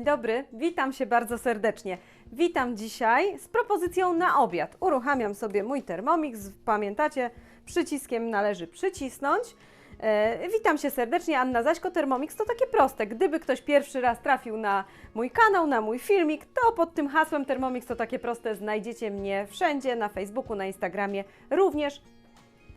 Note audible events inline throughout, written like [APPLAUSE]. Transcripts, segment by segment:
Dzień dobry, witam się bardzo serdecznie. Witam dzisiaj z propozycją na obiad. Uruchamiam sobie mój Thermomix. Pamiętacie, przyciskiem należy przycisnąć. E, witam się serdecznie, Anna Zaśko. Thermomix to takie proste. Gdyby ktoś pierwszy raz trafił na mój kanał, na mój filmik, to pod tym hasłem Thermomix to takie proste znajdziecie mnie wszędzie, na Facebooku, na Instagramie, również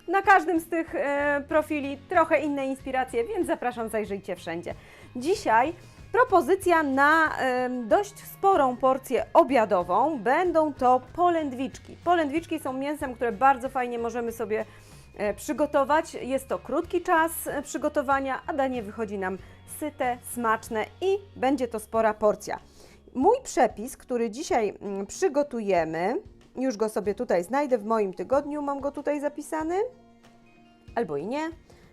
na każdym z tych e, profili trochę inne inspiracje, więc zapraszam, zajrzyjcie wszędzie. Dzisiaj propozycja na e, dość sporą porcję obiadową. Będą to polędwiczki. Polędwiczki są mięsem, które bardzo fajnie możemy sobie e, przygotować. Jest to krótki czas e, przygotowania, a danie wychodzi nam syte, smaczne i będzie to spora porcja. Mój przepis, który dzisiaj mm, przygotujemy, już go sobie tutaj znajdę w moim tygodniu, mam go tutaj zapisany, albo i nie,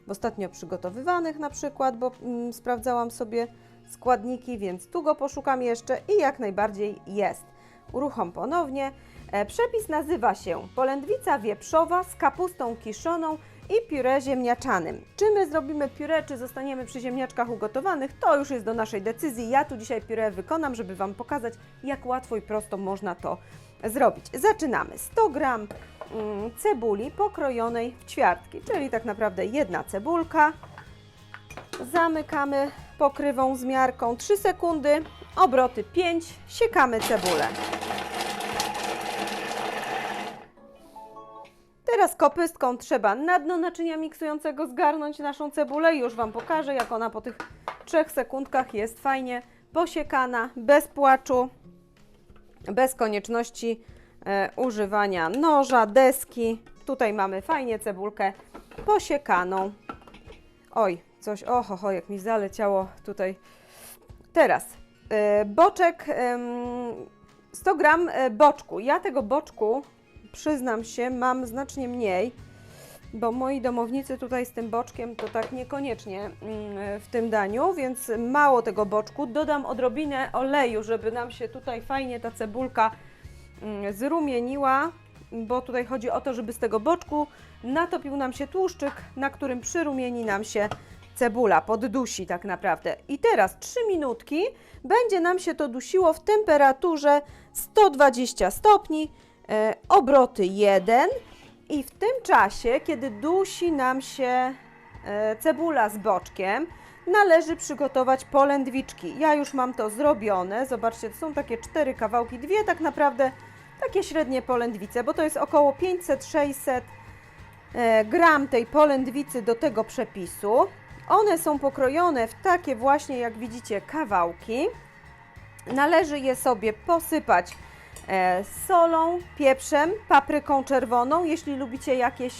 w ostatnio przygotowywanych na przykład, bo mm, sprawdzałam sobie składniki, więc tu go poszukam jeszcze i jak najbardziej jest. Uruchom ponownie. E, przepis nazywa się polędwica wieprzowa z kapustą kiszoną i pióre ziemniaczanym. Czy my zrobimy pióre, czy zostaniemy przy ziemniaczkach ugotowanych, to już jest do naszej decyzji. Ja tu dzisiaj pióre wykonam, żeby Wam pokazać, jak łatwo i prosto można to zrobić. Zaczynamy. 100 gram mm, cebuli pokrojonej w ćwiartki, czyli tak naprawdę jedna cebulka. Zamykamy pokrywą z miarką 3 sekundy, obroty 5, siekamy cebulę. Teraz kopystką trzeba na dno naczynia miksującego zgarnąć naszą cebulę i już Wam pokażę, jak ona po tych 3 sekundkach jest fajnie posiekana, bez płaczu, bez konieczności e, używania noża, deski. Tutaj mamy fajnie cebulkę posiekaną. Oj, coś, oho, ho, jak mi zaleciało tutaj. Teraz e, boczek, em, 100 gram e, boczku. Ja tego boczku, przyznam się, mam znacznie mniej, bo moi domownicy tutaj z tym boczkiem to tak niekoniecznie mm, w tym daniu, więc mało tego boczku. Dodam odrobinę oleju, żeby nam się tutaj fajnie ta cebulka mm, zrumieniła, bo tutaj chodzi o to, żeby z tego boczku natopił nam się tłuszczyk, na którym przyrumieni nam się cebula, poddusi tak naprawdę. I teraz 3 minutki będzie nam się to dusiło w temperaturze 120 stopni, e, obroty 1 i w tym czasie, kiedy dusi nam się e, cebula z boczkiem, należy przygotować polędwiczki. Ja już mam to zrobione. Zobaczcie, to są takie cztery kawałki, dwie tak naprawdę takie średnie polędwice, bo to jest około 500-600 e, gram tej polędwicy do tego przepisu. One są pokrojone w takie właśnie, jak widzicie, kawałki. Należy je sobie posypać e, solą, pieprzem, papryką czerwoną. Jeśli lubicie jakieś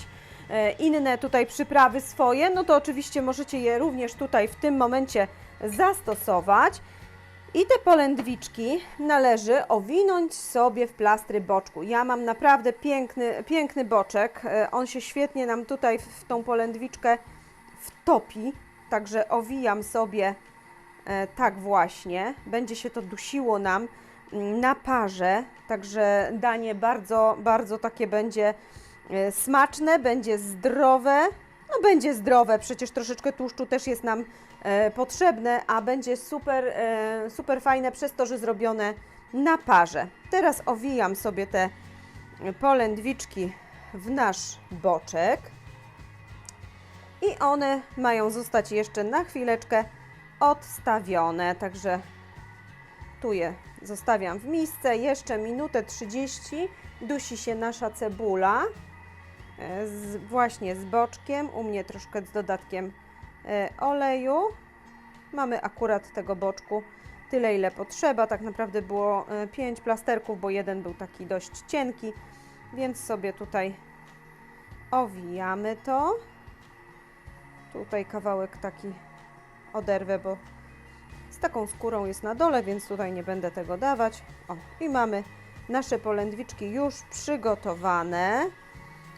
e, inne tutaj przyprawy swoje, no to oczywiście możecie je również tutaj w tym momencie zastosować. I te polędwiczki należy owinąć sobie w plastry boczku. Ja mam naprawdę piękny, piękny boczek. E, On się świetnie nam tutaj w w tą polędwiczkę wtopi. Także owijam sobie e, tak właśnie. Będzie się to dusiło nam mm, na parze. Także danie bardzo, bardzo takie będzie e, smaczne, będzie zdrowe. No będzie zdrowe, przecież troszeczkę tłuszczu też jest nam e, potrzebne, a będzie super, super fajne przez to, że zrobione na parze. Teraz owijam sobie te polędwiczki w nasz boczek i one mają zostać jeszcze na chwileczkę odstawione, także tu je zostawiam w misce, jeszcze minutę 30 dusi się nasza cebula e, z, właśnie z boczkiem, u mnie troszkę z dodatkiem e, oleju. Mamy akurat tego boczku tyle, ile potrzeba. Tak naprawdę było 5 plasterków, bo jeden był taki dość cienki, więc sobie tutaj owijamy to. Tutaj kawałek taki oderwę, bo z taką skórą jest na dole, więc tutaj nie będę tego dawać. O, i mamy nasze polędwiczki już przygotowane.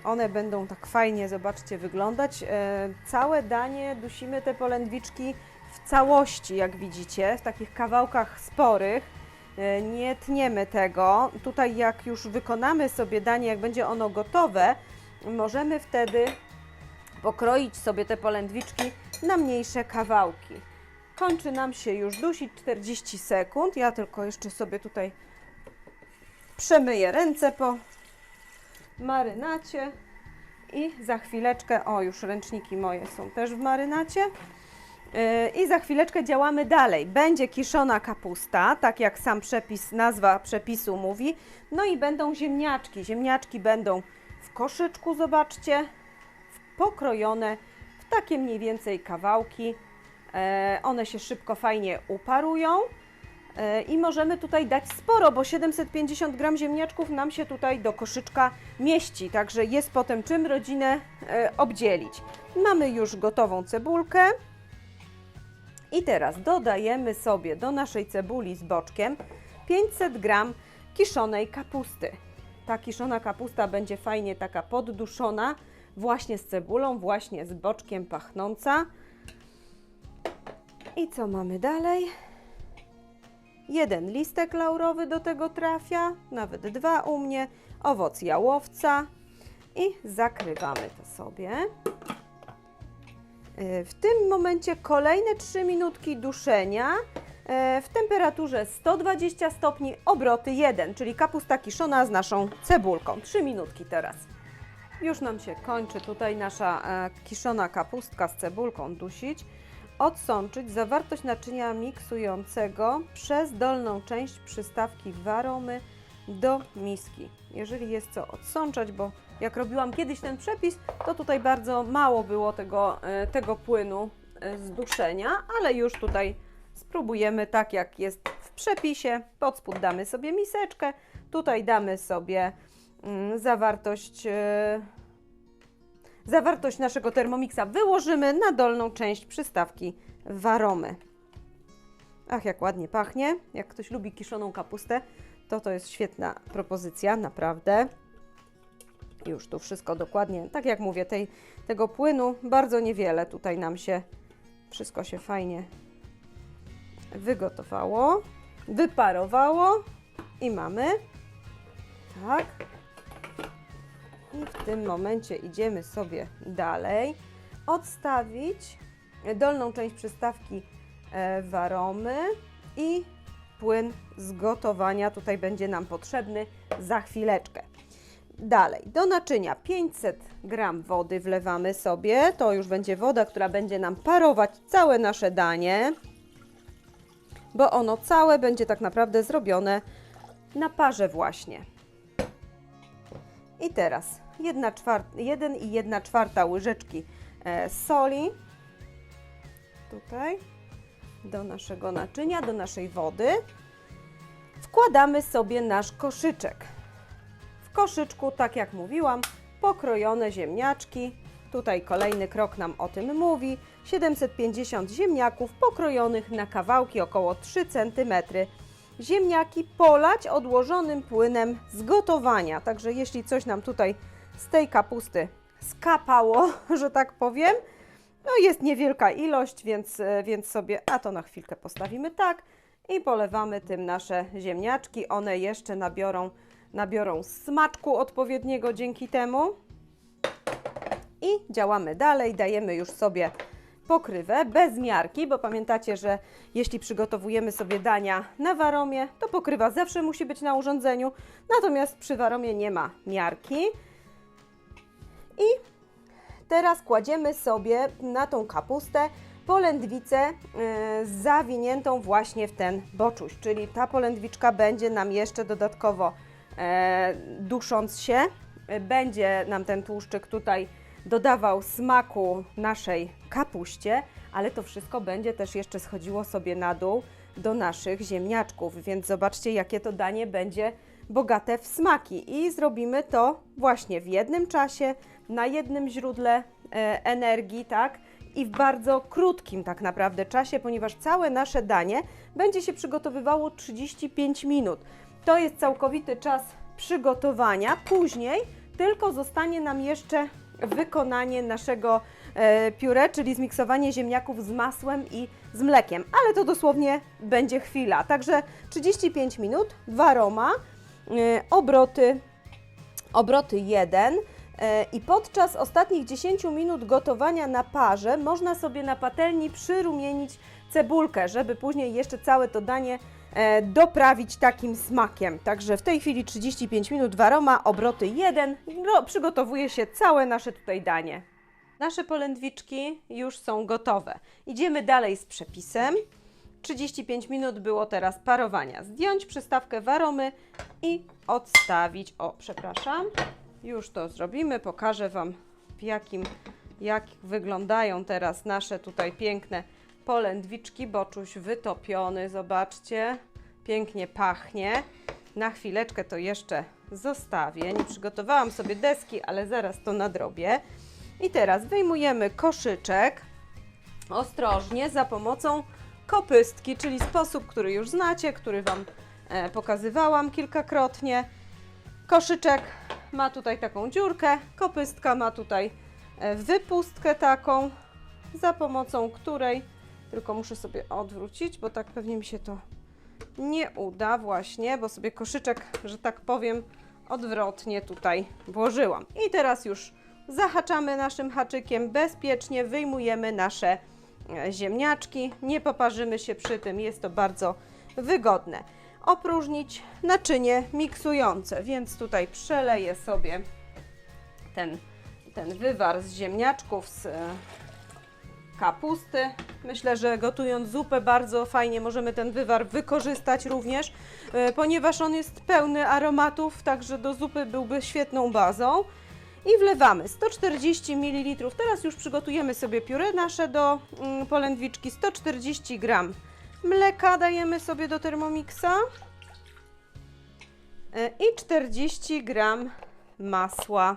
One będą tak fajnie, zobaczcie, wyglądać. E, całe danie dusimy te polędwiczki w całości, jak widzicie, w takich kawałkach sporych. E, nie tniemy tego. Tutaj jak już wykonamy sobie danie, jak będzie ono gotowe, możemy wtedy pokroić sobie te polędwiczki na mniejsze kawałki. Kończy nam się już dusić 40 sekund. Ja tylko jeszcze sobie tutaj przemyję ręce po marynacie i za chwileczkę, o już ręczniki moje są też w marynacie. Yy, I za chwileczkę działamy dalej. Będzie kiszona kapusta, tak jak sam przepis, nazwa przepisu mówi. No i będą ziemniaczki. Ziemniaczki będą w koszyczku, zobaczcie, pokrojone w takie mniej więcej kawałki. E, One się szybko, fajnie uparują. E, I możemy tutaj dać sporo, bo 750 gram ziemniaczków nam się tutaj do koszyczka mieści, także jest potem czym rodzinę e, obdzielić. Mamy już gotową cebulkę. I teraz dodajemy sobie do naszej cebuli z boczkiem 500 gram kiszonej kapusty. Ta kiszona kapusta będzie fajnie taka podduszona, właśnie z cebulą, właśnie z boczkiem pachnąca. I co mamy dalej? Jeden listek laurowy do tego trafia, nawet dwa u mnie, owoc jałowca i zakrywamy to sobie. Y, W tym momencie kolejne 3 minutki duszenia y, w temperaturze 120 stopni, obroty 1, czyli kapusta kiszona z naszą cebulką. 3 minutki teraz. Już nam się kończy tutaj nasza e, kiszona kapustka z cebulką dusić. Odsączyć zawartość naczynia miksującego przez dolną część przystawki waromy do miski. Jeżeli jest co odsączać, bo jak robiłam kiedyś ten przepis, to tutaj bardzo mało było tego, e, tego płynu e, z duszenia, ale już tutaj spróbujemy tak jak jest w przepisie. Pod spód damy sobie miseczkę, tutaj damy sobie zawartość e, Zawartość naszego Thermomixa wyłożymy na dolną część przystawki waromy. Ach, jak ładnie pachnie. Jak ktoś lubi kiszoną kapustę, to to jest świetna propozycja, naprawdę. Już tu wszystko dokładnie, tak jak mówię, tej, tego płynu bardzo niewiele tutaj nam się, wszystko się fajnie wygotowało, wyparowało i mamy, tak, i w tym momencie idziemy sobie dalej. Odstawić dolną część przystawki e, waromy i płyn z gotowania tutaj będzie nam potrzebny za chwileczkę. Dalej, do naczynia 500 gram wody wlewamy sobie. To już będzie woda, która będzie nam parować całe nasze danie, bo ono całe będzie tak naprawdę zrobione na parze właśnie. I teraz 1, czwart, 1 i 1 czwarta łyżeczki e, soli tutaj do naszego naczynia, do naszej wody. Wkładamy sobie nasz koszyczek. W koszyczku, tak jak mówiłam, pokrojone ziemniaczki. Tutaj kolejny krok nam o tym mówi. 750 ziemniaków pokrojonych na kawałki około 3 cm. Ziemniaki polać odłożonym płynem z gotowania. Także jeśli coś nam tutaj z tej kapusty skapało, [LAUGHS] że tak powiem, no jest niewielka ilość, więc, e, więc sobie, a to na chwilkę postawimy tak i polewamy tym nasze ziemniaczki. One jeszcze nabiorą, nabiorą smaczku odpowiedniego dzięki temu. I działamy dalej, dajemy już sobie pokrywę bez miarki, bo pamiętacie, że jeśli przygotowujemy sobie dania na waromie, to pokrywa zawsze musi być na urządzeniu, natomiast przy waromie nie ma miarki. I teraz kładziemy sobie na tą kapustę polędwicę e, zawiniętą właśnie w ten boczuś, czyli ta polędwiczka będzie nam jeszcze dodatkowo e, dusząc się, e, będzie nam ten tłuszczyk tutaj dodawał smaku naszej kapuście, ale to wszystko będzie też jeszcze schodziło sobie na dół do naszych ziemniaczków, więc zobaczcie, jakie to danie będzie bogate w smaki. I zrobimy to właśnie w jednym czasie, na jednym źródle e, energii, tak? I w bardzo krótkim tak naprawdę czasie, ponieważ całe nasze danie będzie się przygotowywało 35 minut. To jest całkowity czas przygotowania. Później tylko zostanie nam jeszcze wykonanie naszego e, pióre, czyli zmiksowanie ziemniaków z masłem i z mlekiem, ale to dosłownie będzie chwila. Także 35 minut, waroma, e, obroty, obroty 1 e, i podczas ostatnich 10 minut gotowania na parze można sobie na patelni przyrumienić cebulkę, żeby później jeszcze całe to danie e, doprawić takim smakiem. Także w tej chwili 35 minut waroma, obroty 1, no, przygotowuje się całe nasze tutaj danie. Nasze polędwiczki już są gotowe. Idziemy dalej z przepisem. 35 minut było teraz parowania. Zdjąć przystawkę waromy i odstawić. O, przepraszam. Już to zrobimy. Pokażę Wam w jakim, jak wyglądają teraz nasze tutaj piękne polędwiczki. Boczuś wytopiony, zobaczcie. Pięknie pachnie. Na chwileczkę to jeszcze zostawię. Nie przygotowałam sobie deski, ale zaraz to nadrobię. I teraz wyjmujemy koszyczek ostrożnie za pomocą kopystki, czyli sposób, który już znacie, który Wam e, pokazywałam kilkakrotnie. Koszyczek ma tutaj taką dziurkę, kopystka ma tutaj e, wypustkę taką, za pomocą której, tylko muszę sobie odwrócić, bo tak pewnie mi się to nie uda właśnie, bo sobie koszyczek, że tak powiem, odwrotnie tutaj włożyłam. I teraz już zahaczamy naszym haczykiem, bezpiecznie wyjmujemy nasze e, ziemniaczki, nie poparzymy się przy tym, jest to bardzo wygodne. Opróżnić naczynie miksujące, więc tutaj przeleję sobie ten, ten wywar z ziemniaczków, z e, kapusty. Myślę, że gotując zupę bardzo fajnie możemy ten wywar wykorzystać również, e, ponieważ on jest pełny aromatów, także do zupy byłby świetną bazą. I wlewamy 140 ml. Teraz już przygotujemy sobie pióre nasze do mm, polędwiczki. 140 g mleka dajemy sobie do Thermomixa E, i 40 g masła.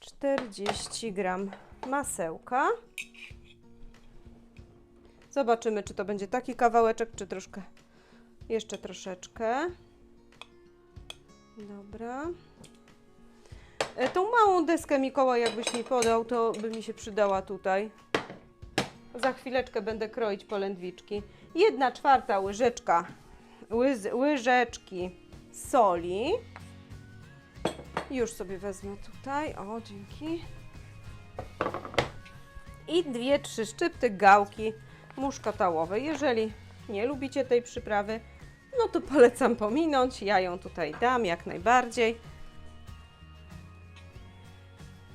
40 gram masełka. Zobaczymy, czy to będzie taki kawałeczek, czy troszkę, jeszcze troszeczkę. Dobra. E, Tą małą deskę Mikołaj, jakbyś mi podał, to by mi się przydała tutaj. Za chwileczkę będę kroić polędwiczki. Jedna czwarta łyżeczka, łyz, łyżeczki soli. Już sobie wezmę tutaj. O, dzięki. I dwie, trzy szczypty gałki muszkatałowej. Jeżeli nie lubicie tej przyprawy, no to polecam pominąć. Ja ją tutaj dam jak najbardziej.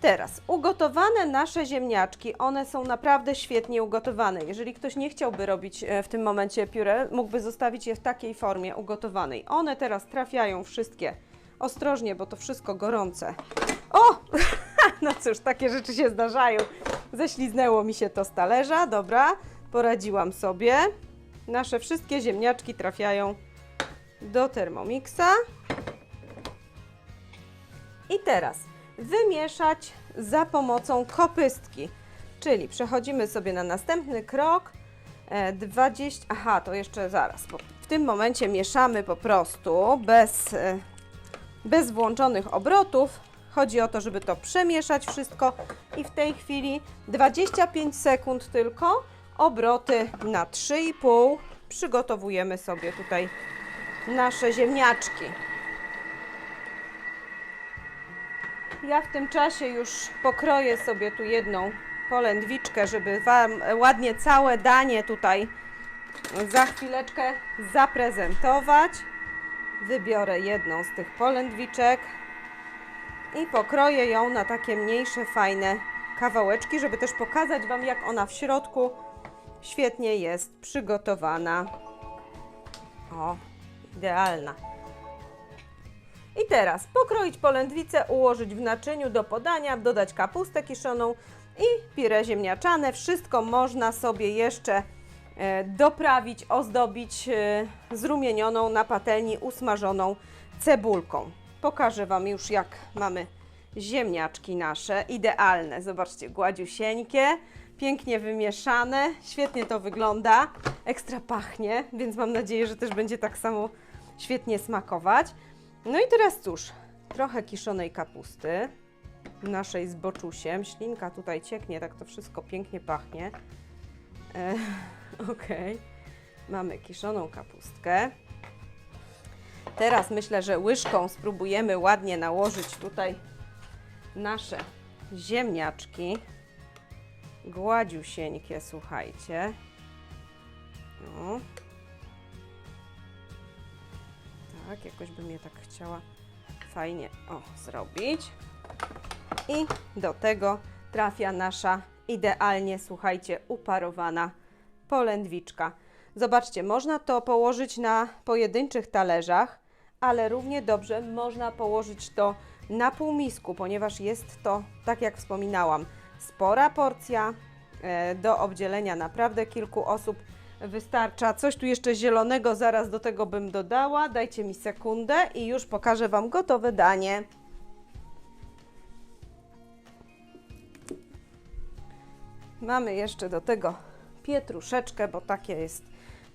Teraz ugotowane nasze ziemniaczki, one są naprawdę świetnie ugotowane. Jeżeli ktoś nie chciałby robić e, w tym momencie pióre, mógłby zostawić je w takiej formie ugotowanej. One teraz trafiają wszystkie ostrożnie, bo to wszystko gorące. O! [LAUGHS] No cóż, takie rzeczy się zdarzają. Ześliznęło mi się to z talerza, dobra, poradziłam sobie. Nasze wszystkie ziemniaczki trafiają do Thermomixa. I teraz wymieszać za pomocą kopystki. Czyli przechodzimy sobie na następny krok. E, 20. Aha, to jeszcze zaraz, w tym momencie mieszamy po prostu bez, e, bez włączonych obrotów. Chodzi o to, żeby to przemieszać wszystko i w tej chwili 25 sekund tylko, obroty na 3,5. Przygotowujemy sobie tutaj nasze ziemniaczki. Ja w tym czasie już pokroję sobie tu jedną polędwiczkę, żeby Wam ładnie całe danie tutaj za chwileczkę zaprezentować. Wybiorę jedną z tych polędwiczek i pokroję ją na takie mniejsze, fajne kawałeczki, żeby też pokazać Wam, jak ona w środku świetnie jest przygotowana. O, idealna. I teraz pokroić polędwicę, ułożyć w naczyniu do podania, dodać kapustę kiszoną i pire ziemniaczane. Wszystko można sobie jeszcze e, doprawić, ozdobić e, zrumienioną na patelni usmażoną cebulką. Pokażę Wam już jak mamy ziemniaczki nasze, idealne. Zobaczcie, gładziusieńkie, pięknie wymieszane, świetnie to wygląda, ekstra pachnie, więc mam nadzieję, że też będzie tak samo świetnie smakować. No i teraz cóż, trochę kiszonej kapusty, naszej z boczusiem. Ślinka tutaj cieknie, tak to wszystko pięknie pachnie. E, [LAUGHS] Okej, mamy kiszoną kapustkę. Teraz myślę, że łyżką spróbujemy ładnie nałożyć tutaj nasze ziemniaczki. gładziusieńkie, słuchajcie. No. Tak, jakoś bym je tak chciała fajnie o, zrobić. I do tego trafia nasza idealnie, słuchajcie, uparowana polędwiczka. Zobaczcie, można to położyć na pojedynczych talerzach, ale równie dobrze można położyć to na półmisku, ponieważ jest to, tak jak wspominałam, spora porcja e, do obdzielenia naprawdę kilku osób wystarcza. Coś tu jeszcze zielonego zaraz do tego bym dodała. Dajcie mi sekundę i już pokażę Wam gotowe danie. Mamy jeszcze do tego pietruszeczkę, bo takie jest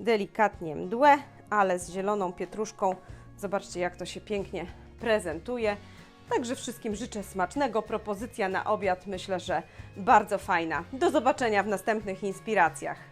delikatnie mdłe, ale z zieloną pietruszką. Zobaczcie, jak to się pięknie prezentuje. Także wszystkim życzę smacznego. Propozycja na obiad myślę, że bardzo fajna. Do zobaczenia w następnych inspiracjach.